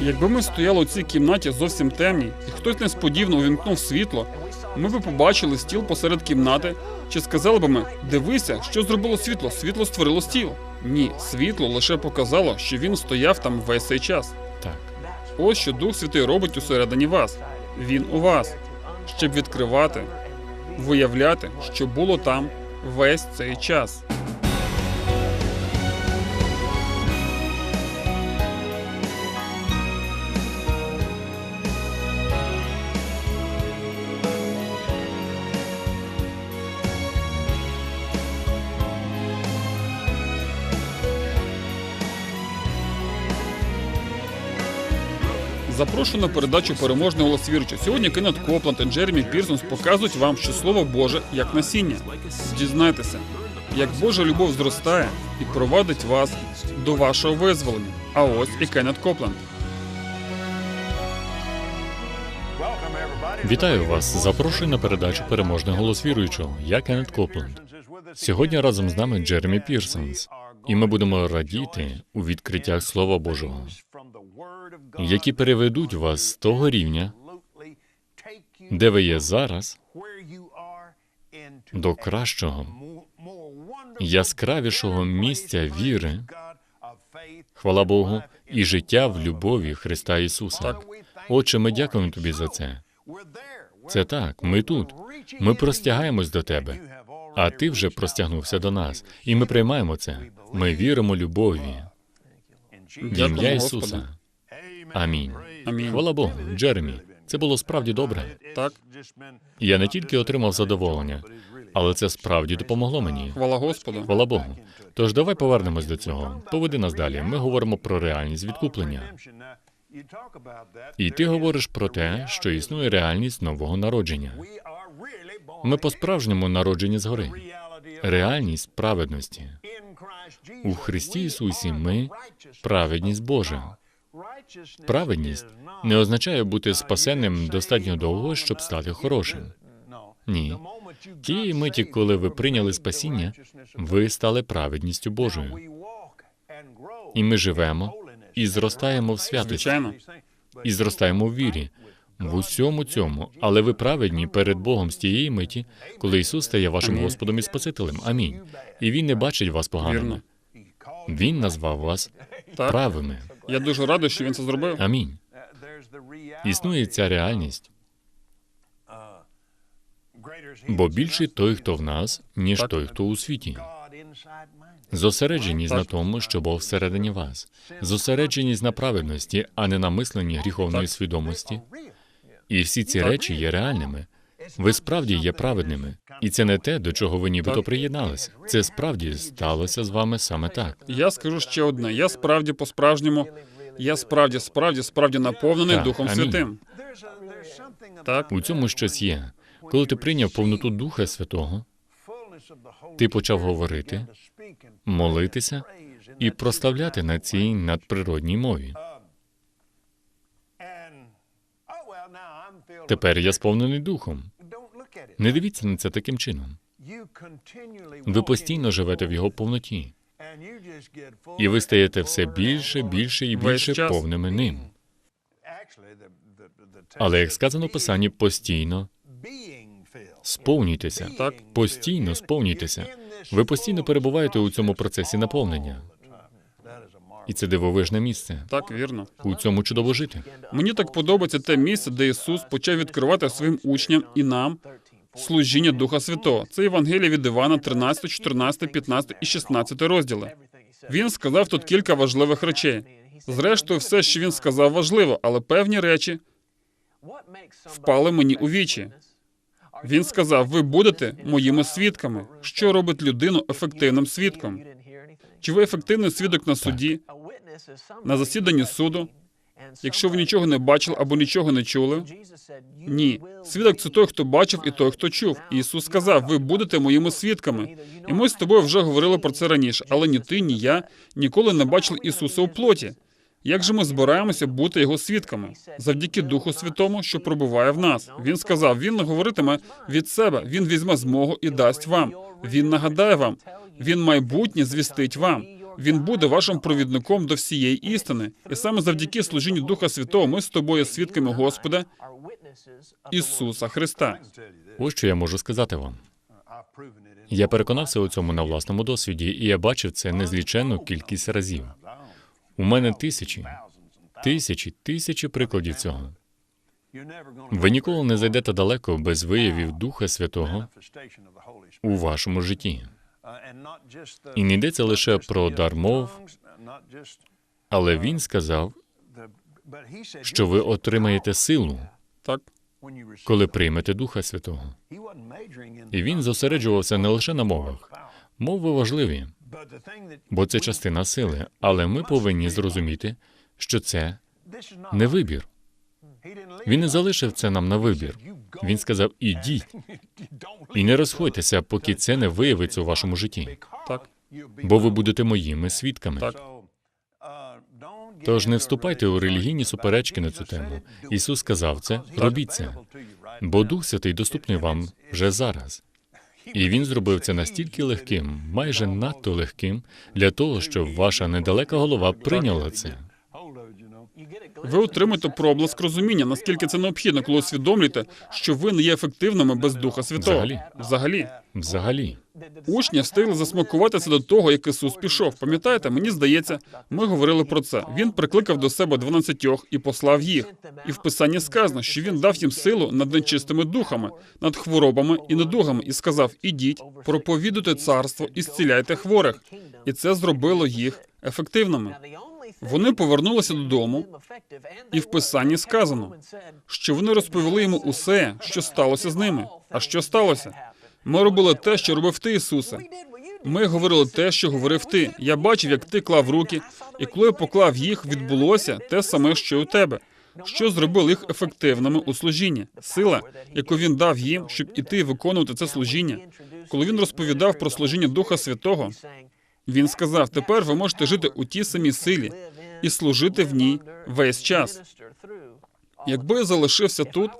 Якби ми стояли у цій кімнаті зовсім темній, і хтось несподівано увімкнув світло, ми б побачили стіл посеред кімнати, чи сказали б ми, дивися, що зробило світло, світло створило стіл. Ні, світло лише показало, що він стояв там весь цей час. Так. Ось що Дух Святий робить усередині вас. Він у вас, щоб відкривати, виявляти, що було там весь цей час. Запрошую на передачу переможний голос віруючи. Сьогодні Кеннет Копланд і Джеремі Пірсонс показують вам, що слово Боже як насіння. Дізнайтеся, як Божа любов зростає і провадить вас до вашого визволення. А ось і Кеннет Копланд. Вітаю вас. Запрошую на передачу Переможний голос віруючого. Я Кеннет Копленд. Сьогодні разом з нами Джеремі Пірсонс, і ми будемо радіти у відкриттях Слова Божого, які переведуть вас з того рівня, де ви є зараз, до кращого, яскравішого місця віри, хвала Богу, і життя в любові Христа Ісуса. Отче, ми дякуємо тобі за це. Це так, ми тут. Ми простягаємось до тебе, а ти вже простягнувся до нас, і ми приймаємо це. Ми віримо любові в ім'я Ісуса. Амінь. Амінь. Хвала Богу, Джеремі. Це було справді добре. Так, Я не тільки отримав задоволення, але це справді допомогло мені. хвала Господу. Хвала Богу. Тож давай повернемось до цього. Поведи нас далі. Ми говоримо про реальність відкуплення. І ти говориш про те, що існує реальність нового народження. Ми по-справжньому народжені згори. Реальність праведності. У Христі Ісусі ми праведність Божа. Праведність не означає бути спасенним достатньо довго, щоб стати хорошим. Ні. Тієї миті, коли ви прийняли спасіння, ви стали праведністю Божою. І ми живемо і зростаємо в святості, і зростаємо в вірі. В усьому цьому, але ви праведні перед Богом з тієї миті, коли Ісус стає вашим Амінь. Господом і Спасителем. Амінь. І Він не бачить вас поганими. Він назвав вас правими. Я дуже радий, що він це зробив. Амінь. Існує ця реальність, бо більший той, хто в нас, ніж той, хто у світі. Зосередженість на тому, що Бог всередині вас, зосередженість на праведності, а не на мисленні гріховної свідомості. І всі ці речі є реальними. Ви справді є праведними, і це не те, до чого ви нібито приєдналися. Це справді сталося з вами саме так. Я скажу ще одне: я справді по-справжньому, я справді, справді, справді наповнений Так, Духом амінь. Святим. Так, У цьому щось є. Коли ти прийняв повноту Духа Святого, ти почав говорити, молитися і проставляти на цій надприродній мові. Тепер я сповнений духом. Не дивіться на це таким чином. Ви постійно живете в його повноті, і ви стаєте все більше, більше і більше повними ним. Але як сказано в писанні, постійно сповнюйтеся. Так. Постійно сповнюйтеся. Ви постійно перебуваєте у цьому процесі наповнення, і це дивовижне місце. так, вірно. У цьому чудово жити. Мені так подобається те місце, де Ісус почав відкривати своїм учням і нам служіння Духа Святого. Це Євангелія від Івана, 13, 14, 15 і 16 розділи. Він сказав тут кілька важливих речей. Зрештою, все, що він сказав, важливо, але певні речі впали мені у вічі. Він сказав: ви будете моїми свідками. Що робить людину ефективним свідком? Чи ви ефективний свідок на суді, на засіданні суду? Якщо ви нічого не бачили або нічого не чули? Ні. Свідок це той, хто бачив, і той, хто чув. Ісус сказав: ви будете моїми свідками. І ми з тобою вже говорили про це раніше, але ні ти, ні я ніколи не бачили Ісуса у плоті. Як же ми збираємося бути його свідками завдяки Духу Святому, що пробуває в нас? Він сказав: Він не говоритиме від себе, він візьме змогу і дасть вам. Він нагадає вам, він майбутнє звістить вам. Він буде вашим провідником до всієї істини. І саме завдяки служінню Духа Святого ми з тобою свідками Господа Ісуса Христа. Ось що я можу сказати вам. Я переконався у цьому на власному досвіді, і я бачив це незліченну кількість разів. У мене тисячі, тисячі, тисячі прикладів цього. Ви ніколи не зайдете далеко без виявів Духа Святого у вашому житті. І не йдеться лише про дар мов, але він сказав, що ви отримаєте силу, Так, коли приймете Духа Святого. І він зосереджувався не лише на мовах. Мови важливі, бо це частина сили, але ми повинні зрозуміти, що це не вибір. Він не залишив це нам на вибір. Він сказав: ідіть і не розходьтеся, поки це не виявиться у вашому житті, так, бо ви будете моїми свідками. так. Тож не вступайте у релігійні суперечки на цю тему. Ісус сказав це, робіть це, бо Дух Святий доступний вам вже зараз. І він зробив це настільки легким, майже надто легким, для того, щоб ваша недалека голова прийняла це. Ви отримуєте проблиск розуміння, наскільки це необхідно, коли усвідомлюєте, що ви не є ефективними без Духа Святого. Взагалі. Взагалі. Взагалі, Учні встигли засмакуватися до того, як Ісус пішов. Пам'ятаєте, мені здається, ми говорили про це. Він прикликав до себе дванадцятьох і послав їх. І в писанні сказано, що він дав їм силу над нечистими духами, над хворобами і недугами, і сказав: ідіть, проповідуйте царство і зціляйте хворих. І це зробило їх ефективними. Вони повернулися додому, і в писанні сказано, Що вони розповіли йому усе, що сталося з ними. А що сталося? Ми робили те, що робив ти, Ісусе. Ми говорили те, що говорив ти. Я бачив, як ти клав руки, і коли я поклав їх, відбулося те саме, що й у тебе. Що зробило їх ефективними у служінні? Сила, яку він дав їм, щоб іти виконувати це служіння. Коли він розповідав про служіння Духа Святого, він сказав: тепер ви можете жити у тій самій силі і служити в ній весь час. Якби я залишився тут,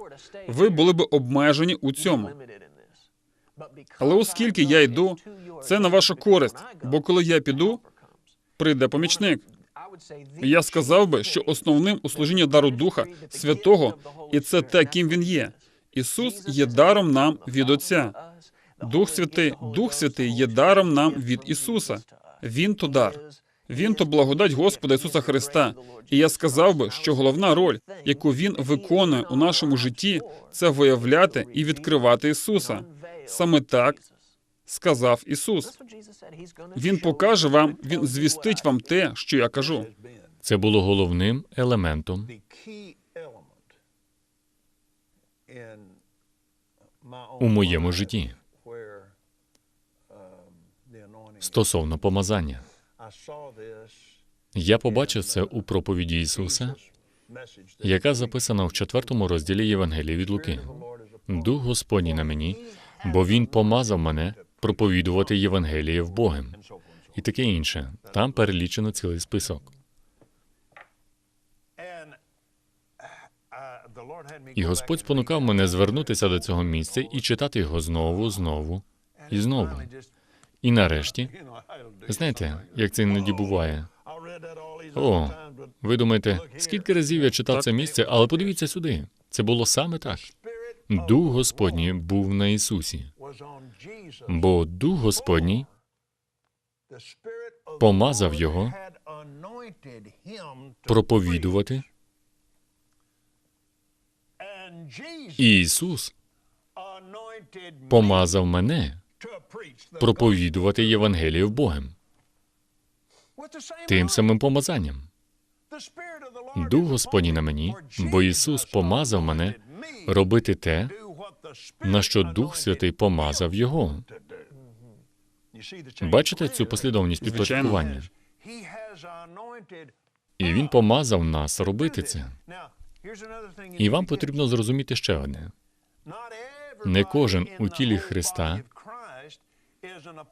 ви були б обмежені у цьому. Але оскільки я йду, це на вашу користь, бо коли я піду, Прийде помічник. я сказав би, що основним у служінні дару Духа Святого, і це те, ким він є. Ісус є даром нам від Отця. Дух Святий, Дух Святий є даром нам від Ісуса. Він то дар. Він то благодать Господа Ісуса Христа. І я сказав би, що головна роль, яку він виконує у нашому житті, це виявляти і відкривати Ісуса. Саме так сказав Ісус. Він покаже вам, він звістить вам те, що я кажу. це було головним елементом у моєму житті стосовно помазання. Я побачив це у проповіді Ісуса, яка записана в четвертому розділі Євангелії від Луки. Дух Господній на мені, бо Він помазав мене проповідувати Євангеліє в Богом і таке інше. Там перелічено цілий список. І Господь спонукав мене звернутися до цього місця і читати його знову, знову і знову. І нарешті, знаєте, як це іноді буває. О, ви думаєте, скільки разів я читав це місце, але подивіться сюди. Це було саме так. Дух Господній був на Ісусі, бо Дух Господній помазав його проповідувати, і Ісус помазав мене проповідувати Євангелію в Богом. Тим самим помазанням. Дух Господній на мені, бо Ісус помазав мене робити те, на що Дух Святий помазав Його. Бачите цю послідовність підпорядкування? І Він помазав нас робити це. І вам потрібно зрозуміти ще одне: не кожен у тілі Христа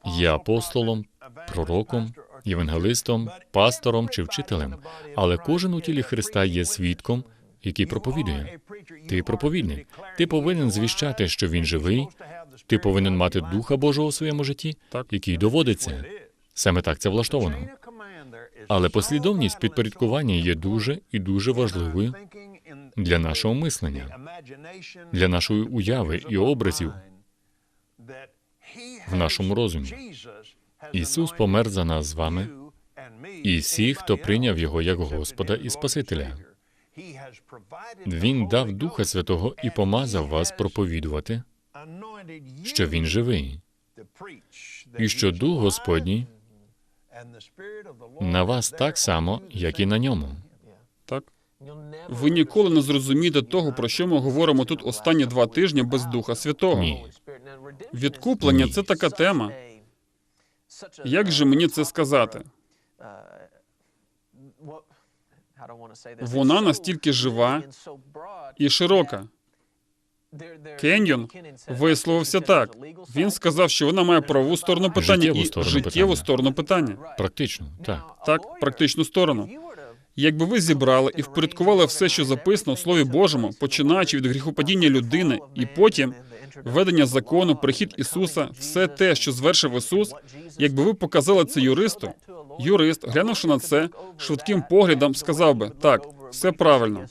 є апостолом, пророком, євангелистом, пастором чи вчителем, але кожен у тілі Христа є свідком, який проповідує. Ти проповідник. Ти повинен звіщати, що він живий. Ти повинен мати Духа Божого у своєму житті, який доводить це. Саме так це влаштовано. Але послідовність підпорядкування є дуже і дуже важливою для нашого мислення, для нашої уяви і образів в нашому розумі. Ісус помер за нас з вами і всіх, хто прийняв Його як Господа і Спасителя. Він дав Духа Святого і помазав вас проповідувати, що Він живий, і що Дух Господній на вас так само, як і на ньому. Так? Ви ніколи не зрозумієте того, про що ми говоримо тут останні два тижні без Духа Святого. Ні. Відкуплення це така тема. Як же мені це сказати? Вона настільки жива І широка. Кеньйон Висловився так. Він сказав, що вона має правову сторону питання Життєву і сторону життєву питання. сторону питання. Практично, так. Так, практичну сторону. Якби ви зібрали і впорядкували все, що записано у Слові Божому, починаючи від гріхопадіння людини, і потім введення закону, прихід Ісуса, все те, що звершив Ісус, якби ви показали це юристу, юрист, глянувши на це, швидким поглядом сказав би: так, все правильно.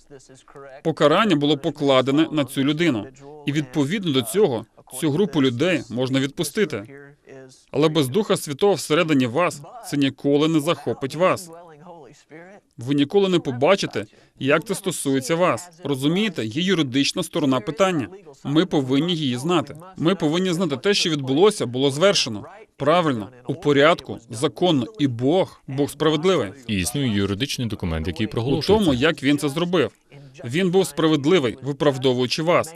Покарання було покладене на цю людину, і відповідно до цього цю групу людей можна відпустити. Але без Духа Святого всередині вас це ніколи не захопить вас. Ви ніколи не побачите, як це стосується вас. Розумієте, є юридична сторона питання. Ми повинні її знати. Ми повинні знати те, що відбулося, було звершено правильно, у порядку, законно, і Бог, Бог справедливий. І існує юридичний документ, який У тому, як він це зробив. Він був справедливий, виправдовуючи вас.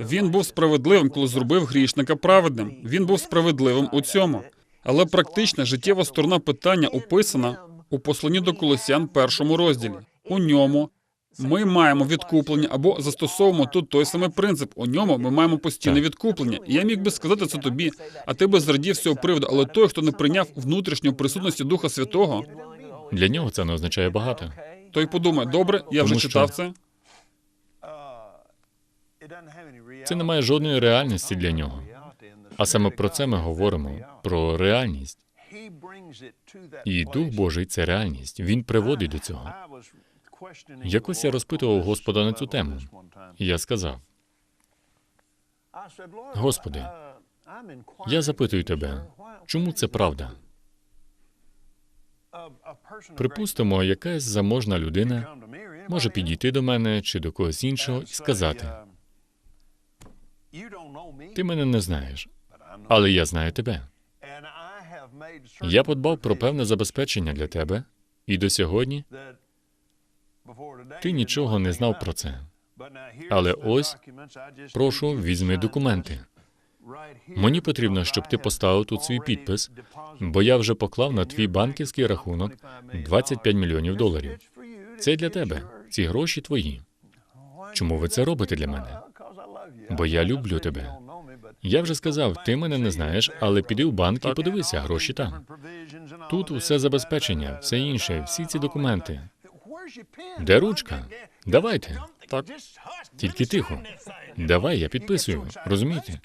Він був справедливим, коли зробив грішника праведним. Він був справедливим у цьому. Але практична життєва сторона питання описана у посланні до Колосян першому розділі. У ньому ми маємо відкуплення або застосовуємо тут той самий принцип. У ньому ми маємо постійне відкуплення. І я міг би сказати це тобі, а ти би зрадів цього приводу. Але той, хто не прийняв внутрішньої присутності Духа Святого, Для нього це не означає багато. той подумає: добре, я вже Тому що- читав це. Це не має жодної реальності для нього. А саме про це ми говоримо: про реальність. І Дух Божий це реальність. Він приводить до цього. Якось я розпитував Господа на цю тему. І я сказав: Господи, я запитую тебе, чому це правда? Припустимо, якась заможна людина може підійти до мене чи до когось іншого і сказати: Ти мене не знаєш, але я знаю тебе. Я подбав про певне забезпечення для тебе, і до сьогодні ти нічого не знав про це. Але ось, Прошу, візьми документи. Мені потрібно, щоб ти поставив тут свій підпис, бо я вже поклав на твій банківський рахунок 25 мільйонів доларів. Це для тебе. Ці гроші твої. Чому ви це робите для мене? Бо я люблю тебе. Я вже сказав, ти мене не знаєш, але піди в банк і подивися, гроші там. Тут усе забезпечення, все інше, всі ці документи. Де ручка? Давайте. Так. Тільки тихо. Давай, я підписую. Розумієте?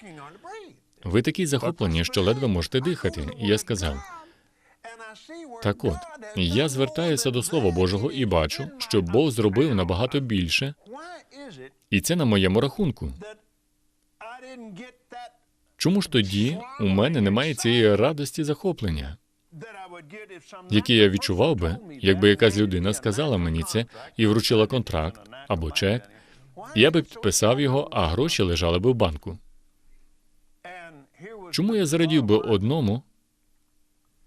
Ви такі захоплені, що ледве можете дихати. І я сказав: так от, я звертаюся до Слова Божого і бачу, що Бог зробив набагато більше, і це на моєму рахунку. Чому ж тоді у мене немає цієї радості захоплення, яке я відчував би, якби якась людина сказала мені це і вручила контракт або чек, я би підписав його, а гроші лежали би в банку. Чому я зарадів би одному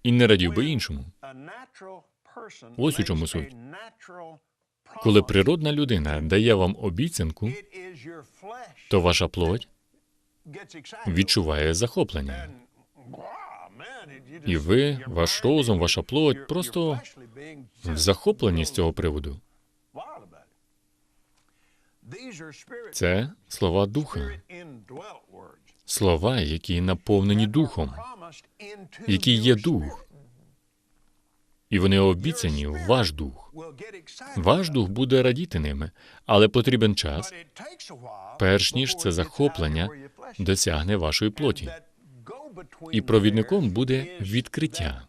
і не радів би іншому? Ось у чому суть. Коли природна людина дає вам обіцянку, то ваша плоть відчуває захоплення. І ви, ваш розум, ваша плоть просто в захопленні з цього приводу. Це слова духа, слова, які наповнені духом, який є дух, і вони обіцяні в ваш дух. Ваш дух буде радіти ними, але потрібен час, перш ніж це захоплення досягне вашої плоті. І провідником буде відкриття.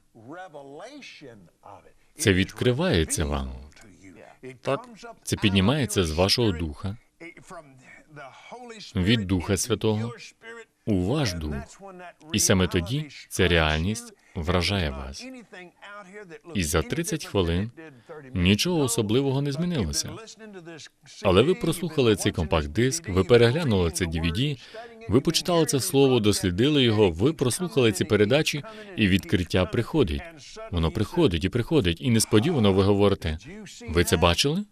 Це відкривається вам. Так. Це піднімається з вашого духа, від Духа Святого у ваш дух. І саме тоді ця реальність вражає вас. І за 30 хвилин нічого особливого не змінилося. Але ви прослухали цей компакт-диск, ви переглянули це DVD, ви почитали це слово, дослідили його, ви прослухали ці передачі, і відкриття приходить. Воно приходить і приходить, і несподівано ви говорите: ви це бачили?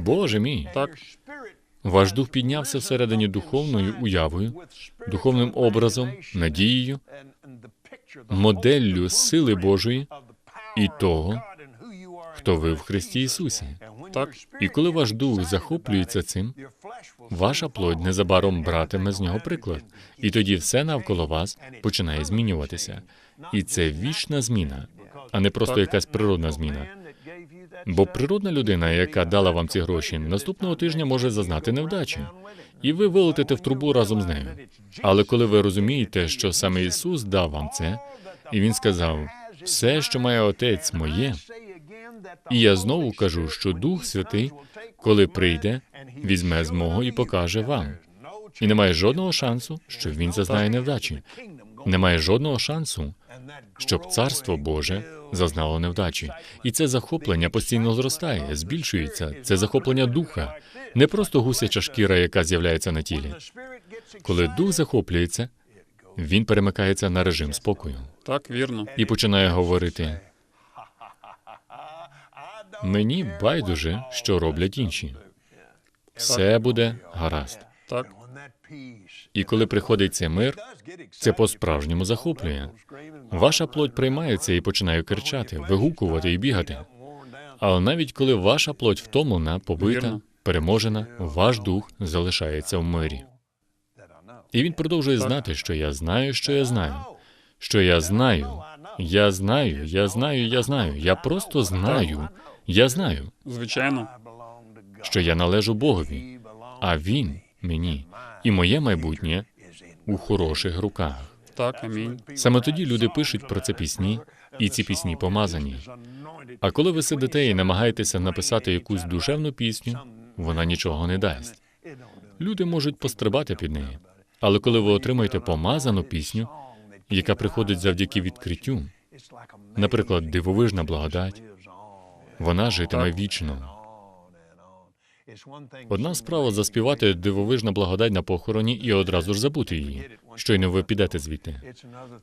Боже мій, Так. ваш дух піднявся всередині духовною уявою, духовним образом, надією, моделлю сили Божої і того, хто ви в Христі Ісусі. Так. І коли ваш дух захоплюється цим, ваша плоть незабаром братиме з нього приклад, і тоді все навколо вас починає змінюватися. І це вічна зміна, а не просто якась природна зміна. Бо природна людина, яка дала вам ці гроші, наступного тижня може зазнати невдачі, і ви вилетите в трубу разом з нею. Але коли ви розумієте, що саме Ісус дав вам це, і Він сказав: все, що має Отець, моє, і я знову кажу, що Дух Святий, коли прийде, візьме з мого і покаже вам. І немає жодного шансу, що він зазнає невдачі. Немає жодного шансу, щоб царство Боже зазнало невдачі. І це захоплення постійно зростає, збільшується. Це захоплення духа, не просто гусяча шкіра, яка з'являється на тілі. Коли дух захоплюється, він перемикається на режим спокою Так, вірно. і починає говорити: мені байдуже, що роблять інші. Все буде гаразд. Так. І коли приходить цей мир, це по-справжньому захоплює. Ваша плоть приймається і починає кричати, вигукувати і бігати. Але навіть коли ваша плоть втомлена, побита, переможена, ваш дух залишається в мирі. І він продовжує знати, що я знаю, що я знаю, що я знаю, я знаю, я знаю, я знаю, я просто знаю, я знаю, Звичайно. що я належу Богові, а Він мені, і моє майбутнє у хороших руках. Так, амінь. Саме тоді люди пишуть про це пісні, і ці пісні помазані. А коли ви сидите і намагаєтеся написати якусь душевну пісню, вона нічого не дасть. Люди можуть пострибати під неї. Але коли ви отримаєте помазану пісню, яка приходить завдяки відкриттю, наприклад, дивовижна благодать, вона житиме вічно. Одна справа заспівати дивовижна благодать на похороні і одразу ж забути її. Щойно ви підете звідти.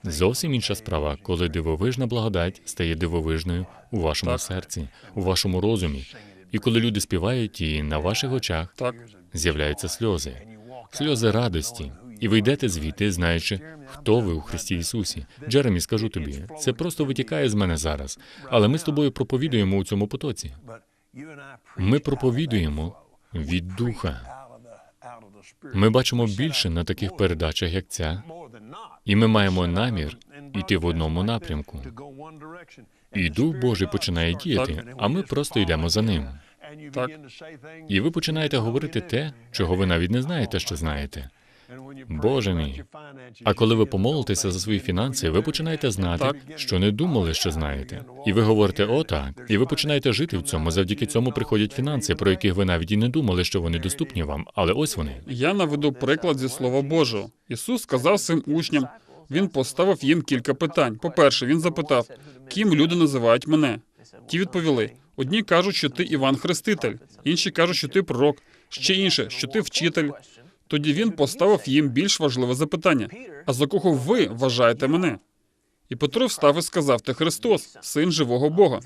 Зовсім інша справа, коли дивовижна благодать стає дивовижною у вашому Так. серці, у вашому розумі, і коли люди співають, і на ваших очах Так. з'являються сльози, сльози радості, і ви йдете звідти, знаючи, хто ви у Христі Ісусі. Джеремі, скажу тобі, це просто витікає з мене зараз. Але ми з тобою проповідуємо у цьому потоці. Ми проповідуємо від духа. Ми бачимо більше на таких передачах, як ця, і ми маємо намір іти в одному напрямку. І Дух Божий починає діяти, а ми просто йдемо за ним. Так. І ви починаєте говорити те, чого ви навіть не знаєте, що знаєте. Боже мій. А коли ви помолитеся за свої фінанси, ви починаєте знати, що не думали, що знаєте. І ви говорите, о так, і ви починаєте жити в цьому. Завдяки цьому приходять фінанси, про яких ви навіть і не думали, що вони доступні вам. Але ось вони. Я наведу приклад зі Слова Божого. Ісус сказав своїм учням, він поставив їм кілька питань. По-перше, він запитав, ким люди називають мене. Ті відповіли: одні кажуть, що ти Іван Хреститель, інші кажуть, що ти пророк, ще інше, що ти вчитель. Тоді він поставив їм більш важливе запитання: а за кого ви вважаєте мене? І Петро встав і сказав: Ти Христос, син живого Бога,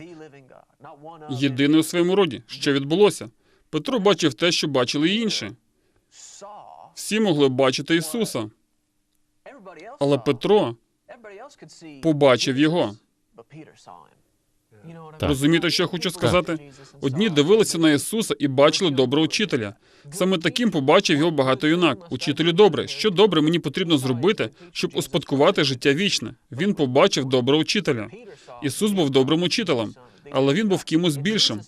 єдиний у своєму роді. Що відбулося? Петро бачив те, що бачили й інші. Всі могли бачити Ісуса, але Петро побачив його. Так. Розумієте, що я хочу сказати? Одні дивилися на Ісуса і бачили доброго учителя. Саме таким побачив його багато юнак. Учителю добре, що добре мені потрібно зробити, щоб успадкувати життя вічне. Він побачив доброго учителя. Ісус був добрим учителем, але він був кимось більшим.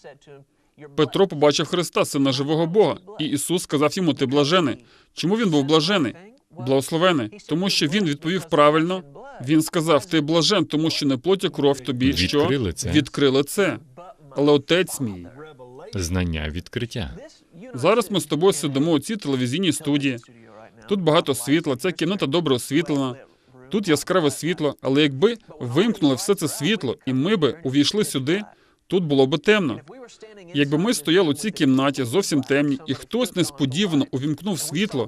Петро побачив Христа, сина живого Бога, і Ісус сказав йому: Ти блажений. Чому він був блажений? Благословений, тому що він відповів правильно Він сказав: ти блажен, тому що не плоть і кров тобі Відкрили що це. відкрили це. Але отець мій. Знання відкриття. Зараз ми з тобою сидимо у цій телевізійній студії. Тут багато світла, ця кімната добре освітлена. Тут яскраве світло, але якби вимкнули все це світло, і ми би увійшли сюди, тут було би темно. Якби ми стояли у цій кімнаті зовсім темні, і хтось несподівано увімкнув світло,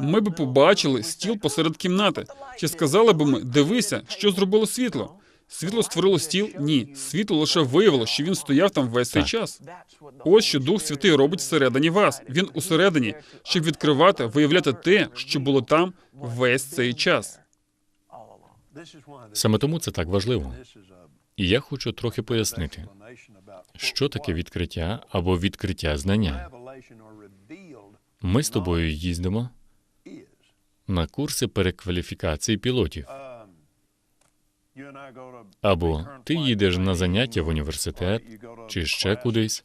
ми би побачили стіл посеред кімнати. Чи сказали б ми, дивися, що зробило світло? Світло створило стіл? Ні. Світло лише виявило, що він стояв там весь цей час. Ось що Дух Святий робить всередині вас. Він усередині, щоб відкривати, виявляти те, що було там весь цей час. Саме тому це так важливо. І я хочу трохи пояснити, що таке відкриття або відкриття знання. Ми з тобою їздимо на курси перекваліфікації пілотів. Або ти їдеш на заняття в університет чи ще кудись.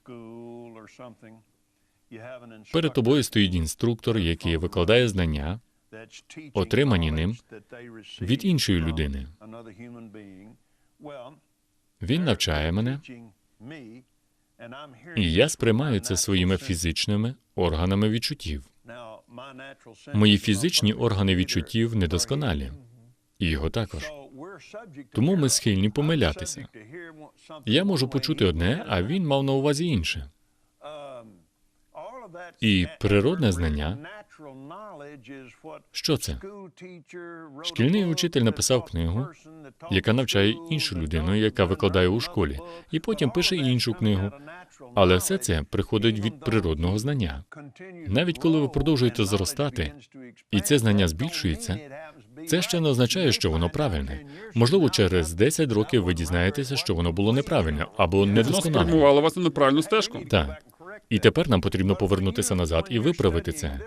Перед тобою стоїть інструктор, який викладає знання отримані ним від іншої людини. Він навчає мене, і я сприймаю це своїми фізичними органами відчуттів. Мої фізичні органи відчуттів недосконалі, і його також. Тому ми схильні помилятися. Я можу почути одне, а він мав на увазі інше. І природне знання, Що це? Шкільний учитель написав книгу, яка навчає іншу людину, яка викладає у школі, і потім пише іншу книгу. Але все це приходить від природного знання. Навіть коли ви продовжуєте зростати, і це знання збільшується, Це ще не означає, що воно правильне. Можливо, через 10 років ви дізнаєтеся, що воно було неправильне або Воно недосконале. вас на неправильну стежку. Так. І тепер нам потрібно повернутися назад і виправити це.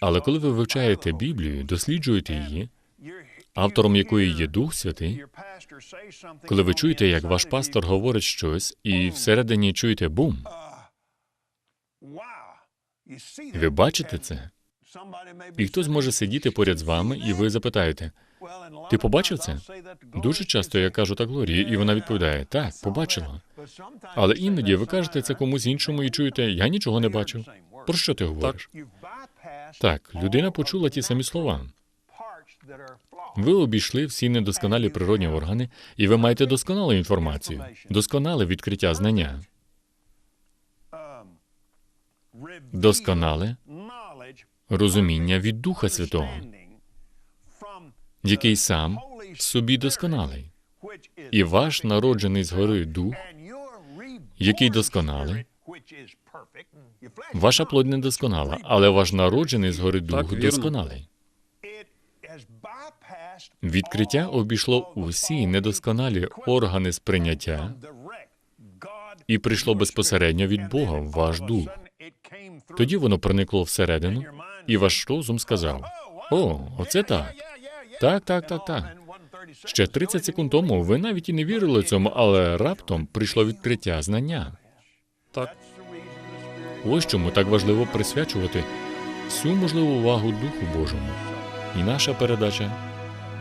Але коли ви вивчаєте Біблію, досліджуєте її, автором якої є Дух Святий, коли ви чуєте, як ваш пастор говорить щось, і всередині чуєте бум, ви бачите це? І хтось може сидіти поряд з вами, і ви запитаєте, Ти побачив це? Дуже часто я кажу так Глорії, і вона відповідає: так, побачила. Але іноді ви кажете це комусь іншому і чуєте, я нічого не бачив. Про що ти говориш? Так, людина почула ті самі слова. Ви обійшли всі недосконалі природні органи, і ви маєте досконалу інформацію, досконале відкриття знання, досконале розуміння від Духа Святого, який сам в собі досконалий. І ваш народжений згори дух, який досконалий, ваша плоть не досконала, але ваш народжений згори дух досконалий. Відкриття обійшло усі недосконалі органи сприйняття і прийшло безпосередньо від Бога в ваш дух. Тоді воно проникло всередину, і ваш розум сказав: О, оце так. Так, так, так, так. Ще 30 секунд тому ви навіть і не вірили цьому, але раптом прийшло відкриття знання. Так. Ось чому так важливо присвячувати всю можливу увагу Духу Божому. І наша передача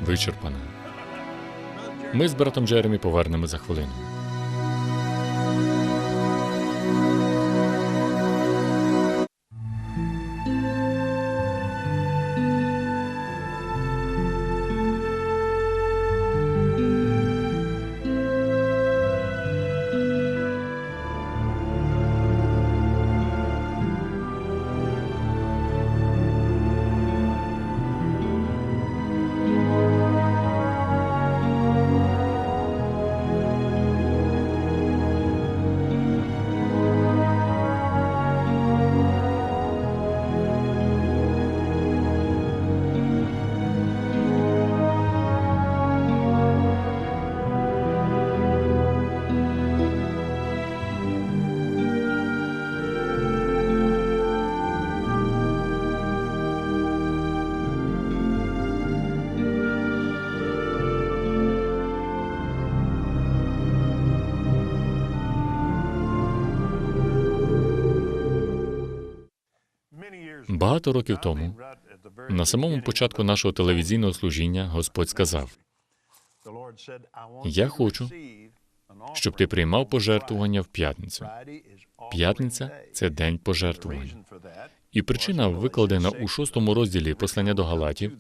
вичерпана. Ми з братом Джеремі повернемо за хвилину. Багато років тому, на самому початку нашого телевізійного служіння, Господь сказав: Я хочу, щоб ти приймав пожертвування в п'ятницю. П'ятниця це день пожертвувань. І причина викладена у шостому розділі послання до Галатів.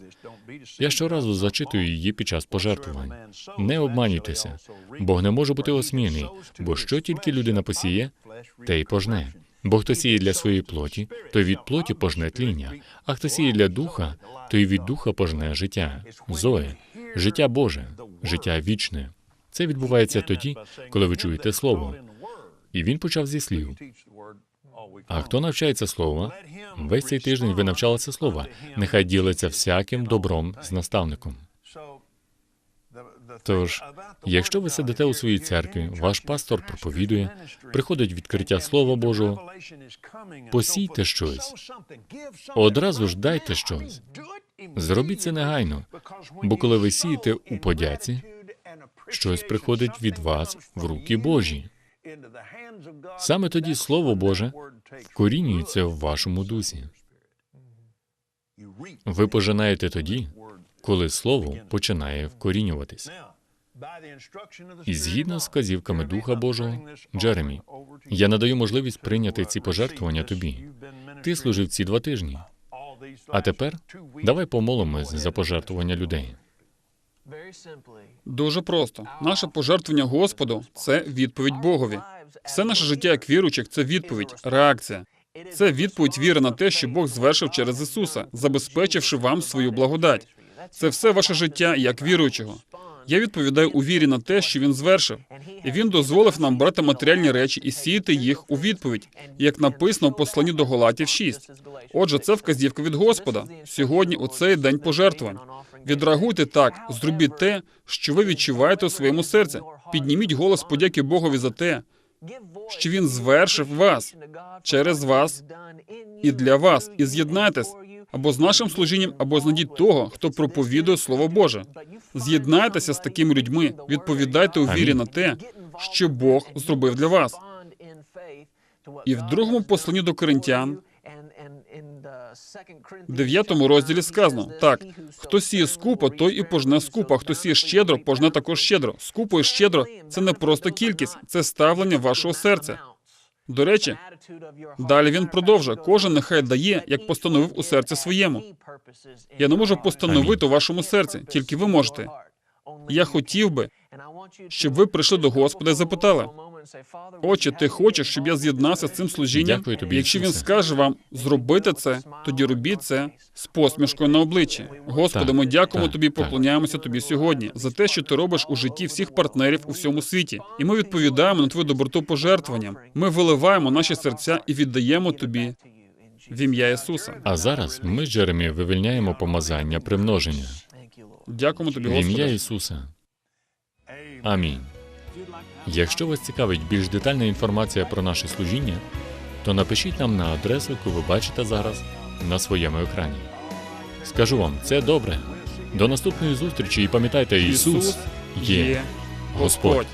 Я щоразу зачитую її під час пожертвувань. Не обманюйтеся, Бог не може бути осміяний, бо що тільки людина посіє, те й пожне. Бо хто сіє для своєї плоті, той від плоті пожне тління, а хто сіє для духа, той від духа пожне життя. Зоє, життя Боже, життя вічне. Це відбувається тоді, коли ви чуєте слово. І він почав зі слів. А хто навчається слова, весь цей тиждень ви навчалися слова. Нехай ділиться всяким добром з наставником. Тож, якщо ви сидите у своїй церкві, ваш пастор проповідує, приходить відкриття Слова Божого, посійте щось. Одразу ж дайте щось. Зробіть це негайно, бо коли ви сієте у подяці, щось приходить від вас в руки Божі. Саме тоді Слово Боже вкорінюється в вашому дусі. Ви пожинаєте тоді, коли Слово починає вкорінюватись. І згідно з вказівками Духа Божого, Джеремі, я надаю можливість прийняти ці пожертвування тобі. Ти служив ці два тижні. А тепер давай помолимось за пожертвування людей. Дуже просто. Наше пожертвування Господу це відповідь Богові. Все наше життя як віруючих це відповідь, реакція. Це відповідь віри на те, що Бог звершив через Ісуса, забезпечивши вам свою благодать. Це все ваше життя як віруючого. Я відповідаю у вірі на те, що він звершив, і він дозволив нам брати матеріальні речі і сіяти їх у відповідь, як написано в посланні до Галатів 6. Отже, це вказівка від Господа. Сьогодні у цей день пожертвувань. Відреагуйте так, зробіть те, що ви відчуваєте у своєму серці. Підніміть голос подяки Богові за те, що він звершив вас через вас і для вас, і з'єднайтесь або з нашим служінням, або знайдіть того, хто проповідує Слово Боже. З'єднайтеся з такими людьми, відповідайте у вірі на те, що Бог зробив для вас. І в другому посланні до Коринтян, в дев'ятому розділі сказано так: хто сіє скупо, той і пожне скупо, а хто сіє щедро, пожне також щедро. Скупо і щедро це не просто кількість, це ставлення вашого серця. До речі, далі він продовжує: кожен нехай дає, як постановив у серці своєму. Я не можу постановити у вашому серці, тільки ви можете. Я хотів би, щоб ви прийшли до Господа і запитали, Отче, ти хочеш, щоб я з'єднався з цим служінням? Дякую тобі, Якщо він скаже вам зробити це, тоді робіть це з посмішкою на обличчі. Господи, Так, ми дякуємо так, тобі, так. поклоняємося тобі сьогодні за те, що ти робиш у житті всіх партнерів у всьому світі. І ми відповідаємо на твою доброту пожертвуванням. Ми виливаємо наші серця і віддаємо тобі в ім'я Ісуса. А зараз ми Джеремі вивільняємо помазання примноження Дякуємо тобі, в ім'я Господи. Ісуса. Амінь. Якщо вас цікавить більш детальна інформація про наше служіння, то напишіть нам на адресу, яку ви бачите зараз на своєму екрані. Скажу вам, це добре. До наступної зустрічі і пам'ятайте, Ісус є Господь.